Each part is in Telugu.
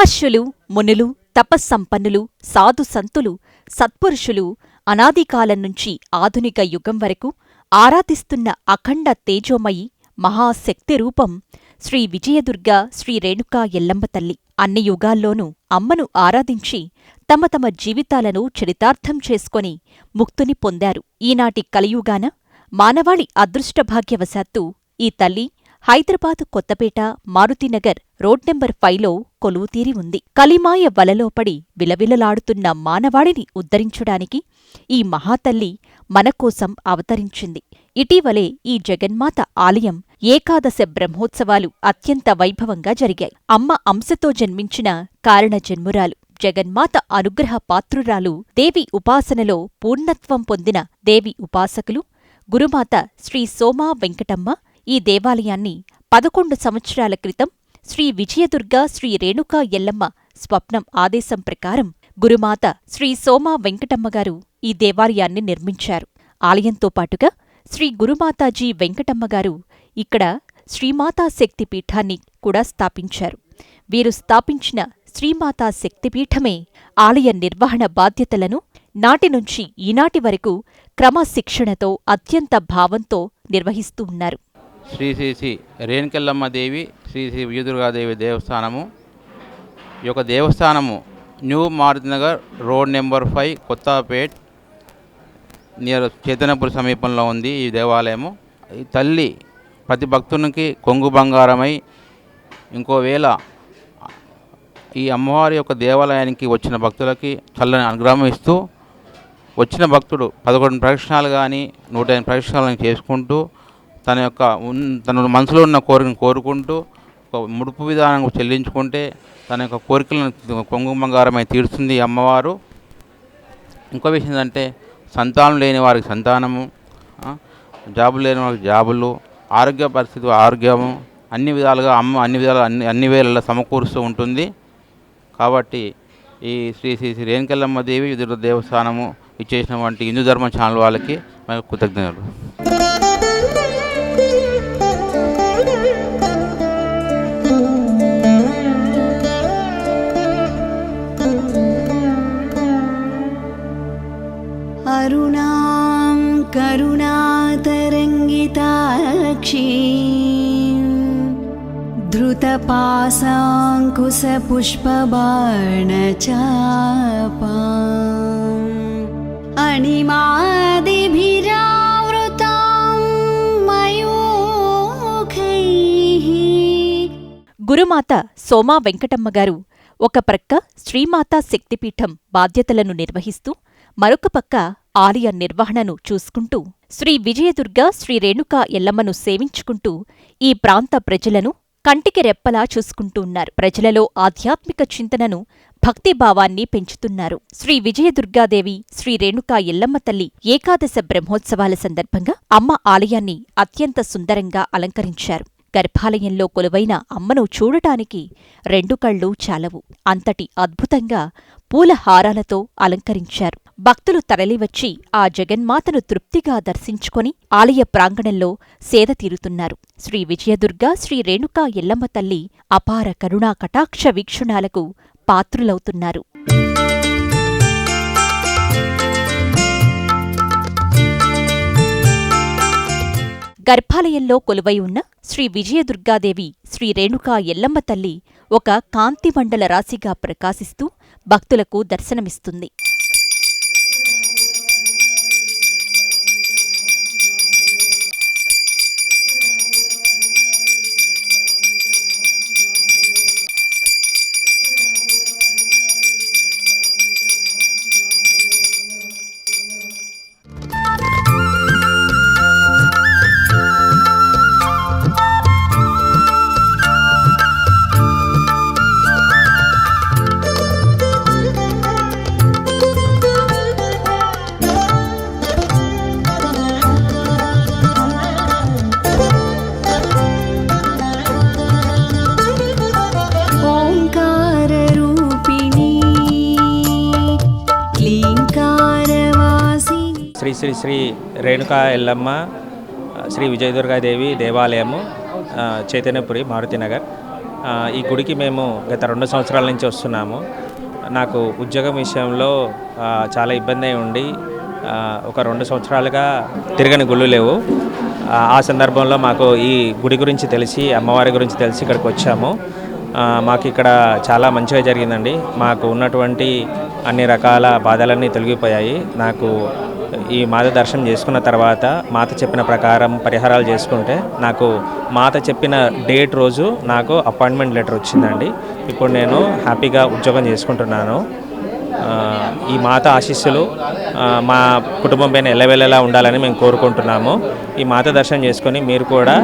మహర్షులు మునులు తపస్సంపన్నులు సాధు సంతులు సత్పురుషులు అనాదికాలం నుంచి ఆధునిక యుగం వరకు ఆరాధిస్తున్న అఖండ తేజోమయి మహాశక్తి రూపం శ్రీ విజయదుర్గ శ్రీ రేణుకా ఎల్లమ్మ తల్లి అన్ని యుగాల్లోనూ అమ్మను ఆరాధించి తమ తమ జీవితాలను చరితార్థం చేసుకొని ముక్తుని పొందారు. ఈనాటి కలియుగాన మానవాళి అదృష్టభాగ్యవశాత్తు ఈ తల్లి హైదరాబాదు కొత్తపేట మారుతినగర్ రోడ్ నెంబర్ ఫైవ్లో కొలువుతీరి ఉంది. కలిమాయ వలలో పడి విలవిలలాడుతున్న మానవాడిని ఉద్ధరించడానికి ఈ మహాతల్లి మనకోసం అవతరించింది. ఇటీవలే ఈ జగన్మాత ఆలయం ఏకాదశ బ్రహ్మోత్సవాలు అత్యంత వైభవంగా జరిగాయి. అమ్మ అంశతో జన్మించిన కారణ జన్మురాలు జగన్మాత అనుగ్రహ పాత్రురాలు దేవి ఉపాసనలో పూర్ణత్వం పొందిన దేవి ఉపాసకులు గురుమాత శ్రీ సోమా వెంకటమ్మ ఈ దేవాలయాన్ని పదకొండు సంవత్సరాల క్రితం శ్రీ విజయదుర్గ శ్రీ రేణుకా ఎల్లమ్మ స్వప్నం ఆదేశం ప్రకారం గురుమాత శ్రీ సోమా వెంకటమ్మగారు ఈ దేవాలయాన్ని నిర్మించారు. ఆలయంతో పాటుగా శ్రీ గురుమాతాజీ వెంకటమ్మగారు ఇక్కడ శ్రీమాతా శక్తి పీఠాన్ని కూడా స్థాపించారు. వీరు స్థాపించిన శ్రీమాతా శక్తిపీఠమే ఆలయ నిర్వహణ బాధ్యతలను నాటి నుంచి ఈనాటి వరకు క్రమశిక్షణతో అత్యంత భావంతో నిర్వహిస్తూ ఉన్నారు. శ్రీ శ్రీ శ్రీ రేణుకెల్లమ్మ దేవి శ్రీ శ్రీ విజయదుర్గాదేవి దేవస్థానము. ఈ యొక్క దేవస్థానము new Maruthinagar road number five Kothapet near Chaitanyapuri సమీపంలో ఉంది ఈ దేవాలయము. ఈ తల్లి ప్రతి భక్తునికి కొంగు బంగారమై ఇంకోవేళ ఈ అమ్మవారి యొక్క దేవాలయానికి వచ్చిన భక్తులకి చల్లని అనుగ్రహం ఇస్తూ వచ్చిన భక్తుడు పదకొండు ప్రదక్షిణాలు కానీ నూట ఎనిమిది ప్రదక్షిణాలను చేసుకుంటూ తన యొక్క ఉన్ తన మనసులో ఉన్న కోరికను కోరుకుంటూ ఒక ముడుపు విధానం చెల్లించుకుంటే తన యొక్క కోరికలను కొంగు బంగారమై తీరుస్తుంది అమ్మవారు. ఇంకో విషయం ఏంటంటే సంతానం లేని వారికి సంతానము జాబులు లేని వారికి జాబులు ఆరోగ్య పరిస్థితి ఆరోగ్యము అన్ని విధాలుగా అమ్మ అన్ని విధాలు అన్ని అన్ని వేళల్లో సమకూరుస్తూ ఉంటుంది. కాబట్టి ఈ శ్రీ శ్రీ శ్రీ రేణుకెల్లమ్మ దేవి విదుర దేవస్థానము ఇచ్చేసినటువంటి హిందూ ధర్మ ఛానల్ వాళ్ళకి మనకు కృతజ్ఞతలు. अरुणां करुणातरङ्गिताक्षीं धृतपाशाङ्कुशपुष्पबाणचापाम् अणिमादिभिरावृतां मयूखैः గురుమాత సోమా వెంకటమ్మగారు ఒక ప్రక్క శ్రీమాతా శక్తిపీఠం బాధ్యతలను నిర్వహిస్తూ మరొక పక్క ఆలయ నిర్వహణను చూసుకుంటూ శ్రీ విజయదుర్గ శ్రీ రేణుకా ఎల్లమ్మను సేవించుకుంటూ ఈ ప్రాంత ప్రజలను కంటికి రెప్పలా చూసుకుంటూ ఉన్నారు. ప్రజలలో ఆధ్యాత్మిక చింతనను భక్తిభావాన్ని పెంచుతున్నారు. శ్రీ విజయదుర్గాదేవి శ్రీ రేణుకా ఎల్లమ్మ తల్లి ఏకాదశ బ్రహ్మోత్సవాల సందర్భంగా అమ్మ ఆలయాన్ని అత్యంత సుందరంగా అలంకరించారు. గర్భాలయంలో కొలువైన అమ్మను చూడటానికి రెండు కళ్ళు చాలవు. అంతటి అద్భుతంగా పూల హారాలతో అలంకరించారు. భక్తులు తరలివచ్చి ఆ జగన్మాతను తృప్తిగా దర్శించుకొని ఆలయ ప్రాంగణంలో సేద తీరుతున్నారు. శ్రీ విజయదుర్గ శ్రీ రేణుకా ఎల్లమ్మ తల్లి అపార కరుణా కటాక్ష వీక్షణాలకు పాత్రులవుతున్నారు. గర్భాలయంలో కొలువై ఉన్న శ్రీ విజయదుర్గాదేవి శ్రీ రేణుకా ఎల్లమ్మ తల్లి ఒక కాంతిమండల రాశిగా ప్రకాశిస్తూ భక్తులకు దర్శనమిస్తుంది. శ్రీ శ్రీ శ్రీ రేణుకా ఎల్లమ్మ శ్రీ విజయదుర్గాదేవి దేవాలయము చైతన్యపురి మారుతినగర్ ఈ గుడికి మేము గత రెండు సంవత్సరాల నుంచి వస్తున్నాము. నాకు ఉద్యోగం విషయంలో చాలా ఇబ్బంది అయి ఉండి ఒక రెండు సంవత్సరాలుగా తిరగని గుళ్ళు లేవు. ఆ, సందర్భంలో మాకు ఈ గుడి గురించి తెలిసి అమ్మవారి గురించి తెలిసి ఇక్కడికి వచ్చాము. మాకు ఇక్కడ చాలా మంచిగా జరిగిందండి. మాకు ఉన్నటువంటి అన్ని రకాల బాధలన్నీ తొలగిపోయాయి. నాకు ఈ మాత దర్శనం చేసుకున్న తర్వాత మాత చెప్పిన ప్రకారం పరిహారాలు చేసుకుంటే నాకు మాత చెప్పిన డేట్ రోజు నాకు అపాయింట్మెంట్ లెటర్ వచ్చిందండి. ఇప్పుడు నేను హ్యాపీగా ఉద్యోగం చేసుకుంటున్నాను. ఈ మాత ఆశీస్సులు మా కుటుంబం పైన ఎల్లవెల్లలా ఉండాలని మేము కోరుకుంటున్నాము. ఈ మాత దర్శనం చేసుకొని మీరు కూడా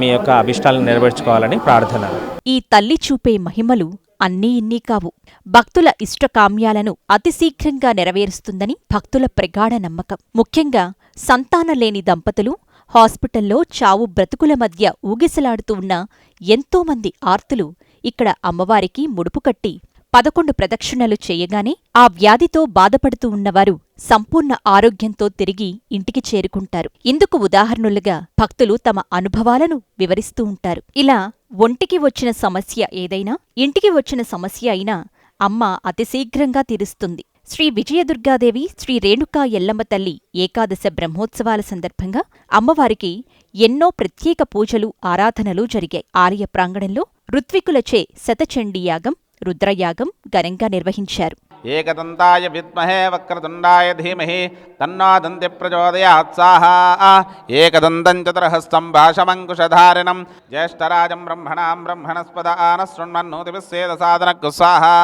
మీ యొక్క అభిష్టాలను నెరవేర్చుకోవాలని ప్రార్థన. ఈ తల్లి చూపే మహిమలు అన్నీ ఇన్నీ కావు. భక్తుల ఇష్టకామ్యాలను అతి శీఘ్రంగా నెరవేరుస్తుందని భక్తుల ప్రగాఢ నమ్మకం. ముఖ్యంగా సంతానలేని దంపతులు హాస్పిటల్లో చావు బ్రతుకుల మధ్య ఊగిసలాడుతూ ఉన్న ఎంతోమంది ఆర్తులు ఇక్కడ అమ్మవారికి ముడుపు కట్టి పదకొండు ప్రదక్షిణలు చేయగానే ఆ వ్యాధితో బాధపడుతూ ఉన్నవారు సంపూర్ణ ఆరోగ్యంతో తిరిగి ఇంటికి చేరుకుంటారు. ఇందుకు ఉదాహరణలుగా భక్తులు తమ అనుభవాలను వివరిస్తూ ఉంటారు. ఇలా ఒంటికి వచ్చిన సమస్య ఏదైనా ఇంటికి వచ్చిన సమస్య అయినా అమ్మ అతి శీఘ్రంగా తీరుస్తుంది. శ్రీ విజయదుర్గాదేవి శ్రీ రేణుకా ఎల్లమ్మ తల్లి ఏకాదశ బ్రహ్మోత్సవాల సందర్భంగా అమ్మవారికి ఎన్నో ప్రత్యేక పూజలు ఆరాధనలు జరిగాయి. ఆలయ ప్రాంగణంలో ఋత్వికులచే శతచండీ యాగం రుద్రయాగం ఘనంగా నిర్వహించారు. ఏకదంతాయ విద్మహే వక్రతుండాయ ధీమహి తన్నా దంతి ప్రచోదయాత్ సాహా. ఏకదంతం చతురహస్తం భాషమంకుశధారిణం జ్యేష్ఠరాజం బ్రహ్మణాం బ్రహ్మణస్పద ఆనశృణ్మన్నోతిభిస్సేద సాధన సాహా.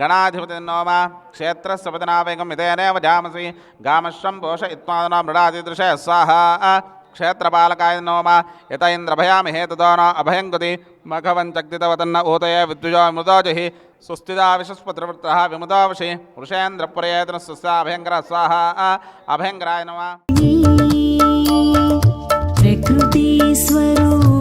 గణాధిపతి నోమ క్షేత్రస్య పదనావేగం ఇదేనేవ జామసి గామశ్వం పోష ఇత్మాదన మృడాదిదృశే స్వాహ క్షేత్రపాలకాయ నోమ యత ఇంద్రభయామి హేతుదోన అభయం మఘవంచగ్దితవతన్న ఊతయ విద్యుజా మృదాజుహి సుస్థిదా విశస్పత్రవృత్త విముదావశి వృషేంద్రప్రయతన సుస్థా అభయంకర స్వాహ అభయంకరాయ నమ ప్రకృతి స్వరూ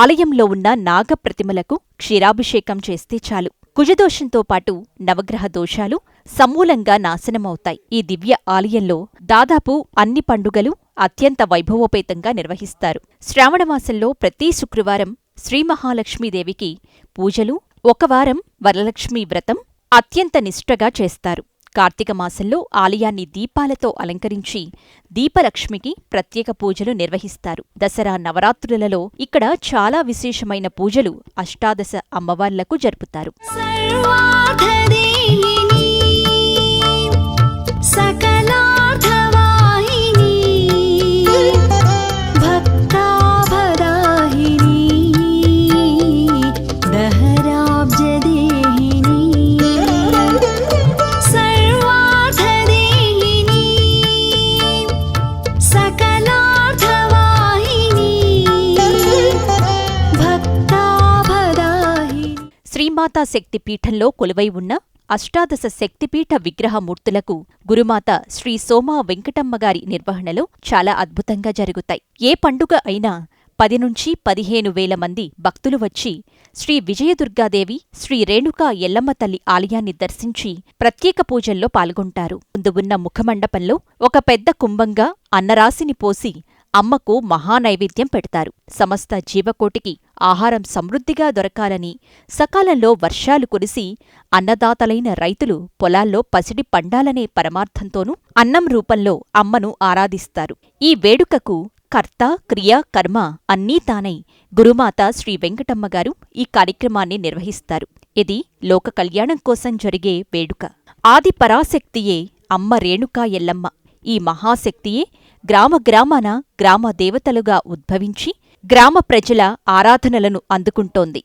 ఆలయంలో ఉన్న నాగప్రతిమలకు క్షీరాభిషేకం చేస్తే చాలు. కుజదోషంతో పాటు నవగ్రహ దోషాలు సమూలంగా నాశనమవుతాయి. ఈ దివ్య ఆలయంలో దాదాపు అన్ని పండుగలు అత్యంత వైభవోపేతంగా నిర్వహిస్తారు. శ్రావణమాసంలో ప్రతి శుక్రవారం శ్రీ మహాలక్ష్మీదేవికి పూజలు ఒక వారం వరలక్ష్మీ వ్రతం అత్యంత నిష్ఠగా చేస్తారు. కార్తీక మాసంలో ఆలయాన్ని దీపాలతో అలంకరించి దీపలక్ష్మికి ప్రత్యేక పూజలు నిర్వహిస్తారు. దసరా నవరాత్రులలో ఇక్కడ చాలా విశేషమైన పూజలు అష్టాదశ అమ్మవార్లకు జరుపుతారు. సకలా శ్రీమాతా శక్తిపీఠంలో కొలువై ఉన్న అష్టాదశ శక్తిపీఠ విగ్రహమూర్తులకు గురుమాత శ్రీ సోమా వెంకటమ్మగారి నిర్వహణలో చాలా అద్భుతంగా జరుగుతాయి. ఏ పండుగ అయినా పది నుంచి పదిహేను వేల మంది భక్తులు వచ్చి శ్రీ విజయదుర్గాదేవి శ్రీ రేణుకా ఎల్లమ్మ తల్లి ఆలయాన్ని దర్శించి ప్రత్యేక పూజల్లో పాల్గొంటారు. ముందు ఉన్న ముఖమండపంలో ఒక పెద్ద కుంభంగా అన్నరాశిని పోసి అమ్మకు మహానైవేద్యం పెడతారు. సమస్త జీవకోటికి ఆహారం సమృద్ధిగా దొరకాలని సకాలంలో వర్షాలు కురిసి అన్నదాతలైన రైతులు పొలాల్లో పసిడి పండాలనే పరమార్థంతోనూ అన్నం రూపంలో అమ్మను ఆరాధిస్తారు. ఈ వేడుకకు కర్త క్రియ కర్మ అన్నీ తానై గురుమాత శ్రీ వెంకటమ్మగారు ఈ కార్యక్రమాన్ని నిర్వహిస్తారు. ఇది లోక కళ్యాణం కోసం జరిగే వేడుక. ఆది పరాశక్తియే అమ్మ రేణుకా ఎల్లమ్మ. ఈ మహాశక్తియే గ్రామ గ్రామాన గ్రామ దేవతలుగా ఉద్భవించి గ్రామ ప్రజల ఆరాధనలను అందుకుంటోంది.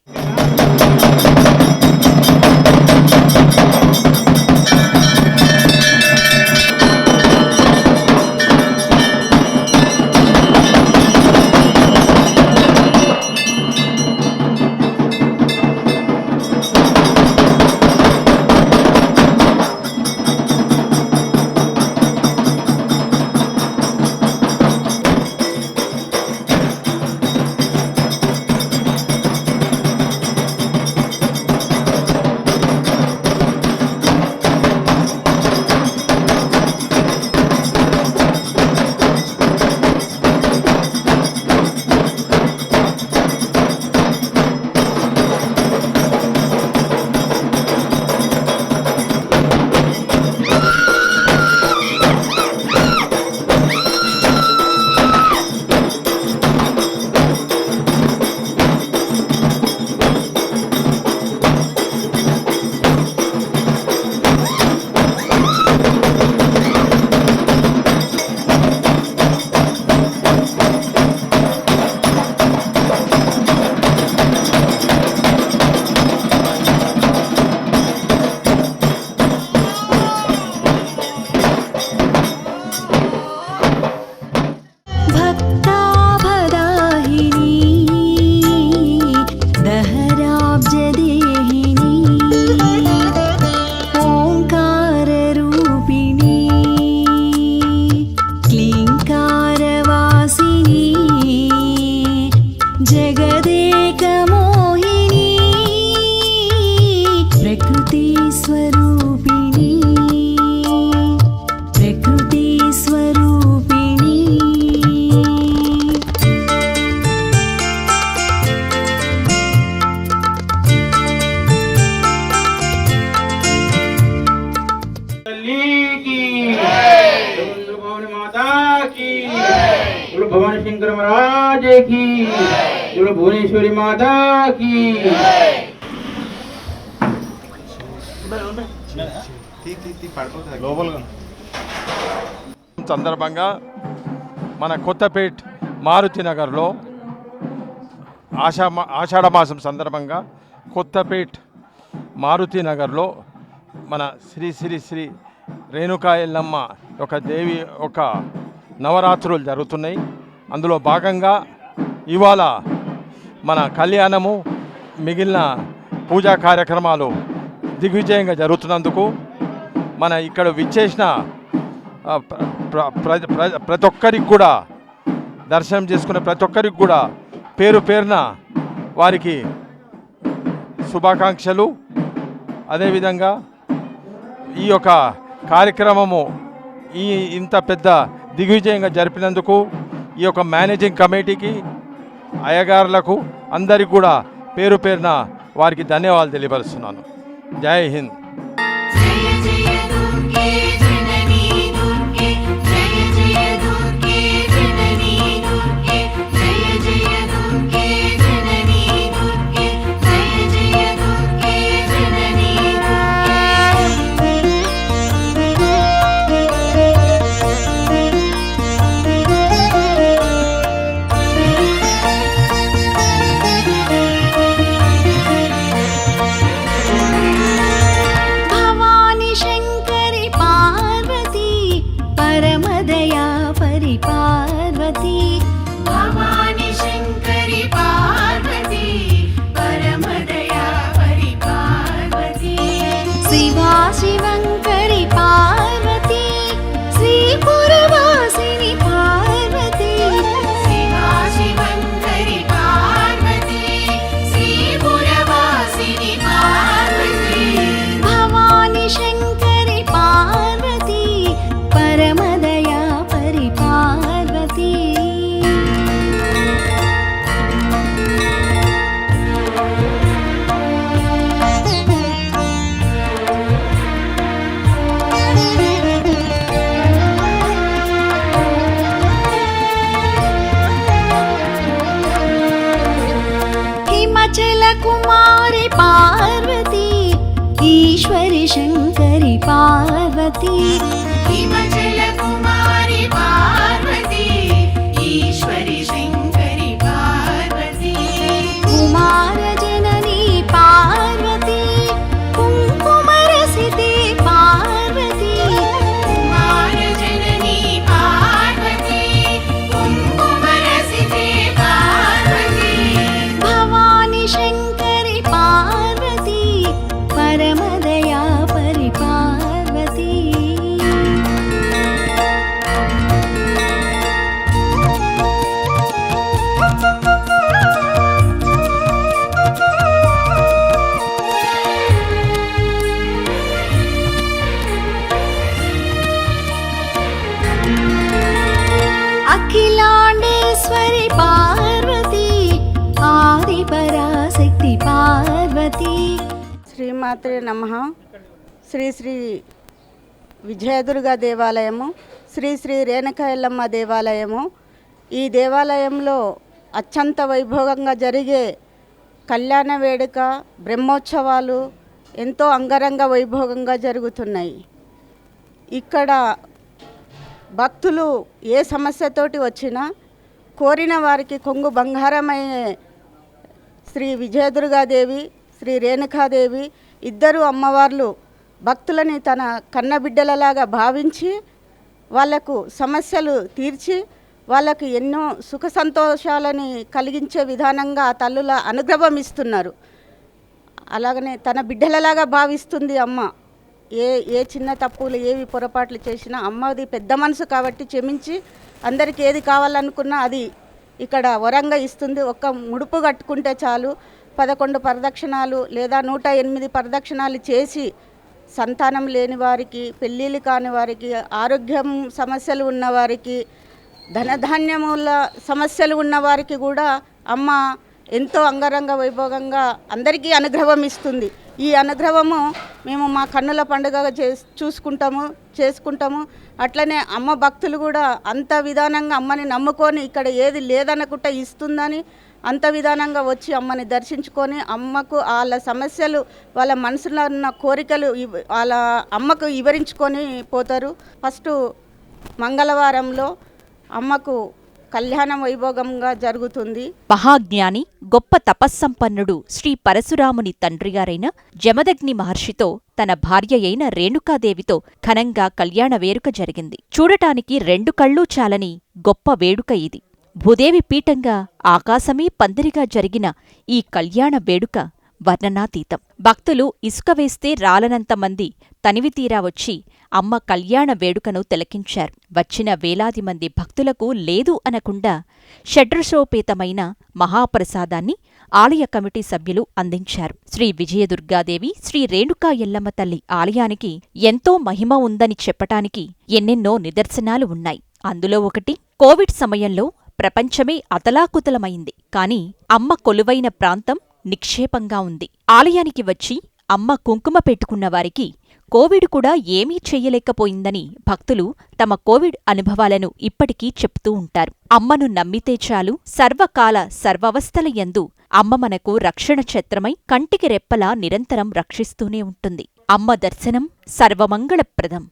శంకర మహారాజకి ఇప్పుడు భువనేశ్వరి మాతాకి సందర్భంగా మన కొత్తపేట్ మారుతి నగర్లో ఆషా ఆషాఢ మాసం సందర్భంగా కొత్తపేట్ మారుతి నగర్లో మన శ్రీ శ్రీ శ్రీ రేణుకా ఎల్లమ్మ ఒక దేవి ఒక నవరాత్రులు జరుగుతున్నాయి. అందులో భాగంగా ఇవాళ మన కళ్యాణము మిగిలిన పూజా కార్యక్రమాలు దిగ్విజయంగా జరుగుతున్నందుకు మన ఇక్కడ విచ్చేసిన ప్ర- ప్ర- ప్రతి ఒక్కరికి కూడా దర్శనం చేసుకునే ప్రతి ఒక్కరికి కూడా పేరు పేరున వారికి శుభాకాంక్షలు. అదేవిధంగా ఈ యొక్క కార్యక్రమము ఈ ఇంత పెద్ద దిగ్విజయంగా జరిపినందుకు ఈ యొక్క మేనేజింగ్ కమిటీకి అయ్యగారులకు అందరికీ కూడా పేరు పేరున వారికి ధన్యవాదాలు తెలియపరుస్తున్నాను. జై హింద్. శ్రీమాత్రే నమ. శ్రీ శ్రీ విజయదుర్గ దేవాలయము శ్రీ శ్రీ రేణుకా ఎల్లమ్మ దేవాలయము. ఈ దేవాలయంలో అత్యంత వైభవంగా జరిగే కళ్యాణ వేడుక బ్రహ్మోత్సవాలు ఎంతో అంగరంగ వైభవంగా జరుగుతున్నాయి. ఇక్కడ భక్తులు ఏ సమస్యతోటి వచ్చినా కోరిన వారికి కొంగు బంగారమయ్యే శ్రీ విజయదుర్గాదేవి శ్రీ రేణుకాదేవి ఇద్దరు అమ్మవార్లు భక్తులని తన కన్నబిడ్డలలాగా భావించి వాళ్ళకు సమస్యలు తీర్చి వాళ్ళకు ఎన్నో సుఖ సంతోషాలని కలిగించే విధానంగా ఆ తల్లుల అనుగ్రహం ఇస్తున్నారు. అలాగనే తన బిడ్డలలాగా భావిస్తుంది అమ్మ. ఏ ఏ చిన్న తప్పులు ఏవి పొరపాట్లు చేసినా అమ్మది పెద్ద మనసు కాబట్టి క్షమించి అందరికి ఏది కావాలనుకున్నా అది ఇక్కడ వరంగా ఇస్తుంది. ఒక్క ముడుపు కట్టుకుంటే చాలు. పదకొండు ప్రదక్షిణాలు లేదా నూట ఎనిమిది ప్రదక్షిణాలు చేసి సంతానం లేని వారికి పెళ్ళిళ్ళు కాని వారికి ఆరోగ్యం సమస్యలు ఉన్నవారికి ధనధాన్యముల సమస్యలు ఉన్నవారికి కూడా అమ్మ ఎంతో అంగరంగ వైభోగంగా అందరికీ అనుగ్రహం ఇస్తుంది. ఈ అనుగ్రహము మేము మా కన్నుల పండుగగా చే చూసుకుంటాము చేసుకుంటాము. అట్లనే అమ్మ భక్తులు కూడా అంత విధానంగా అమ్మని నమ్ముకొని ఇక్కడ ఏది లేదనకుండా ఇస్తుందని అంత విధానంగా వచ్చి అమ్మని దర్శించుకొని అమ్మకు వాళ్ళ సమస్యలు వాళ్ళ మనసులో ఉన్న కోరికలు వాళ్ళ అమ్మకు వివరించుకొని పోతారు. ఫస్ట్ మంగళవారంలో అమ్మకు కళ్యాణ వైభోగంగా జరుగుతుంది. మహాజ్ఞాని గొప్ప తపస్సంపన్నుడు శ్రీ పరశురాముని తండ్రిగారైన జమదగ్ని మహర్షితో తన భార్య అయిన రేణుకాదేవితో ఘనంగా కళ్యాణ వేడుక జరిగింది. చూడటానికి రెండు కళ్ళూ చాలని గొప్ప వేడుక ఇది. భూదేవి పీఠంగా ఆకాశమే పందిరిగా జరిగిన ఈ కళ్యాణ వేడుక వర్ణనాతీతం. భక్తులు ఇసుక వేస్తే రాలనంతమంది తనివితీరా వచ్చి అమ్మ కళ్యాణ వేడుకను తిలకించారు. వచ్చిన వేలాది మంది భక్తులకు లేదు అనకుండా షడ్రశోపేతమైన మహాప్రసాదాన్ని ఆలయ కమిటీ సభ్యులు అందించారు. శ్రీ విజయదుర్గాదేవి శ్రీ రేణుకా ఎల్లమ్మ తల్లి ఆలయానికి ఎంతో మహిమ ఉందని చెప్పటానికి ఎన్నెన్నో నిదర్శనాలు ఉన్నాయి. అందులో ఒకటి కోవిడ్ సమయంలో ప్రపంచమే అతలాకుతలమైంది. కాని అమ్మ కొలువైన ప్రాంతం నిక్షేపంగా ఉంది. ఆలయానికి వచ్చి అమ్మ కుంకుమ పెట్టుకున్న వారికి కోవిడ్ కూడా ఏమీ చెయ్యలేకపోయిందని భక్తులు తమ కోవిడ్ అనుభవాలను ఇప్పటికీ చెప్తూ ఉంటారు. అమ్మను నమ్మితే చాలు సర్వకాల సర్వవస్థల యందు అమ్మ మనకు రక్షణ ఛత్రమై కంటికి రెప్పలా నిరంతరం రక్షిస్తూనే ఉంటుంది. అమ్మ దర్శనం సర్వమంగళప్రదం.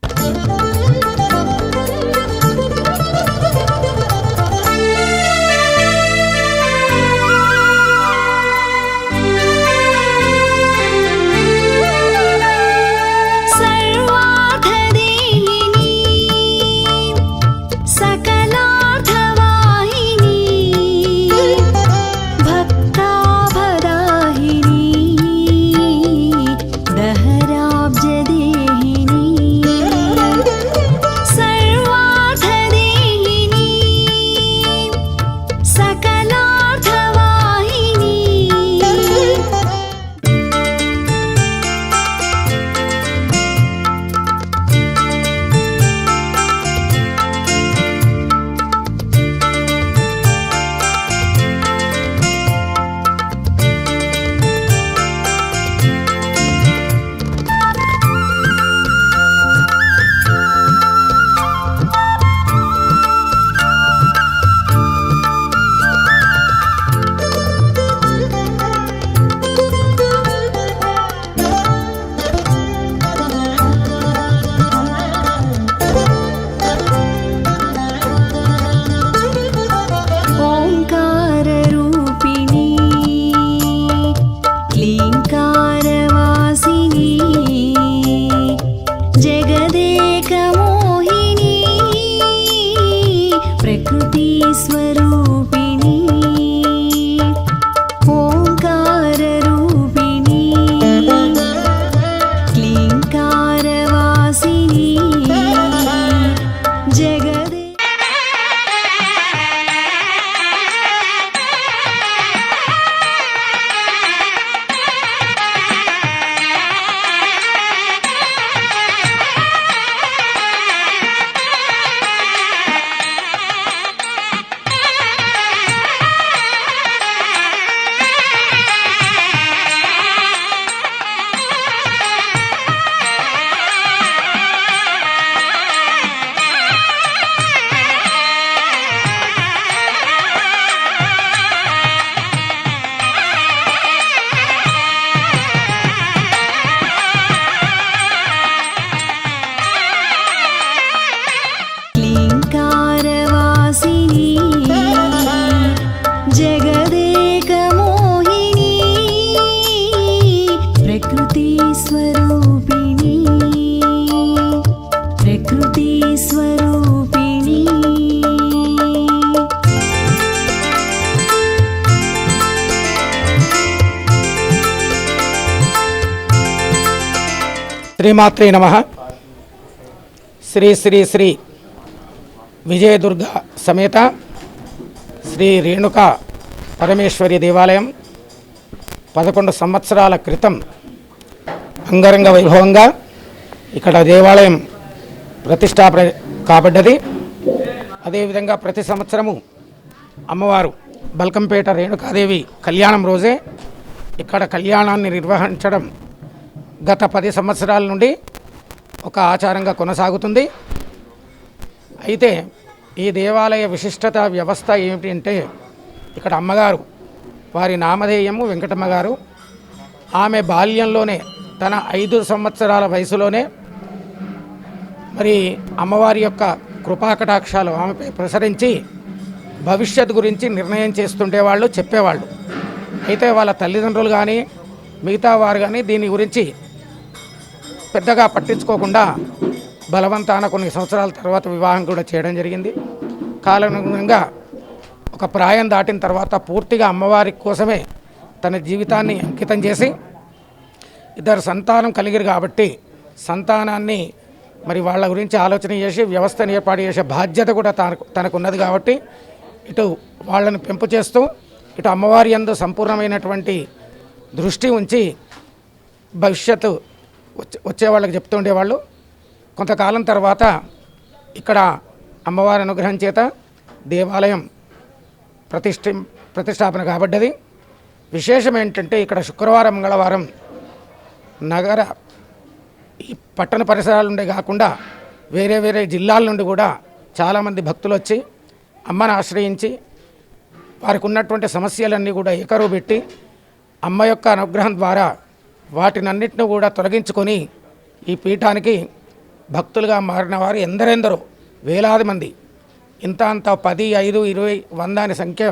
శ్రీమాత్రే నమ. శ్రీ శ్రీ శ్రీ విజయదుర్గ సమేత శ్రీ రేణుక పరమేశ్వరి దేవాలయం పదకొండు సంవత్సరాల క్రితం అంగరంగ వైభవంగా ఇక్కడ దేవాలయం ప్రతిష్టాపన కాబడ్డది. అదేవిధంగా ప్రతి సంవత్సరము అమ్మవారు బల్కంపేట రేణుకాదేవి కళ్యాణం రోజే ఇక్కడ కళ్యాణాన్ని నిర్వహించడం గత పది సంవత్సరాల నుండి ఒక ఆచారంగా కొనసాగుతుంది. అయితే ఈ దేవాలయ విశిష్టత వ్యవస్థ ఏమిటి అంటే ఇక్కడ అమ్మగారు వారి నామధేయము వెంకటమ్మ గారు. ఆమె బాల్యంలోనే తన ఐదు సంవత్సరాల వయసులోనే మరి అమ్మవారి యొక్క కృపాకటాక్షాలు ఆమెపై ప్రసరించి భవిష్యత్ గురించి నిర్ణయం చేస్తుండేవాళ్ళు చెప్పేవాళ్ళు. అయితే వాళ్ళ తల్లిదండ్రులు కానీ మిగతా వారు కానీ దీని గురించి పెద్దగా పట్టించుకోకుండా బలవంతాన కొన్ని సంవత్సరాల తర్వాత వివాహం కూడా చేయడం జరిగింది. కాలానుగుణంగా ఒక ప్రాయం దాటిన తర్వాత పూర్తిగా అమ్మవారి కోసమే తన జీవితాన్ని అంకితం చేసి ఇద్దరు సంతానం కలిగిరు కాబట్టి సంతానాన్ని మరి వాళ్ళ గురించి ఆలోచన చేసి వ్యవస్థను ఏర్పాటు చేసే బాధ్యత కూడా తనకు తనకున్నది కాబట్టి ఇటు వాళ్ళని పెంపు చేస్తూ ఇటు అమ్మవారి యందు సంపూర్ణమైనటువంటి దృష్టి ఉంచి భవిష్యత్తు వచ్చే వచ్చే వాళ్ళకి చెప్తూ ఉండేవాళ్ళు. కొంతకాలం తర్వాత ఇక్కడ అమ్మవారి అనుగ్రహం చేత దేవాలయం ప్రతిష్ఠి ప్రతిష్టాపన కాబడ్డది. విశేషం ఏంటంటే ఇక్కడ శుక్రవారం మంగళవారం నగర ఈ పట్టణ పరిసరాల నుండి కాకుండా వేరే వేరే జిల్లాల నుండి కూడా చాలామంది భక్తులు వచ్చి అమ్మను ఆశ్రయించి వారికి ఉన్నటువంటి సమస్యలన్నీ కూడా ఏకరువు పెట్టి అమ్మ యొక్క అనుగ్రహం ద్వారా వాటినన్నిటిని కూడా తొలగించుకొని ఈ పీఠానికి భక్తులుగా మారిన వారు ఎందరెందరో వేలాది మంది. ఇంత అంత పది ఐదు ఇరవై వంద అనే సంఖ్య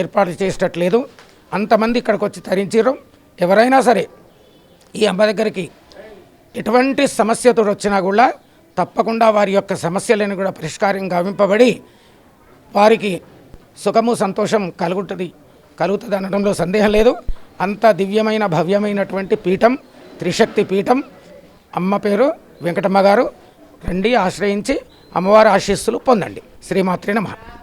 ఏర్పాటు చేసేటట్లేదు. అంతమంది ఇక్కడికి వచ్చి తరించడం ఎవరైనా సరే ఈ అమ్మ దగ్గరికి ఎటువంటి సమస్యతో వచ్చినా కూడా తప్పకుండా వారి యొక్క సమస్యలను కూడా పరిష్కారం గావింపబడి వారికి సుఖము సంతోషం కలుగుతుంది కలుగుతుంది అనడంలో సందేహం లేదు. అంత దివ్యమైన భవ్యమైనటువంటి పీఠం త్రిశక్తి పీఠం. అమ్మ పేరు వెంకటమ్మ గారు. రండి ఆశ్రయించి అమ్మవారి ఆశీస్సులు పొందండి. శ్రీమాత్రి నమః.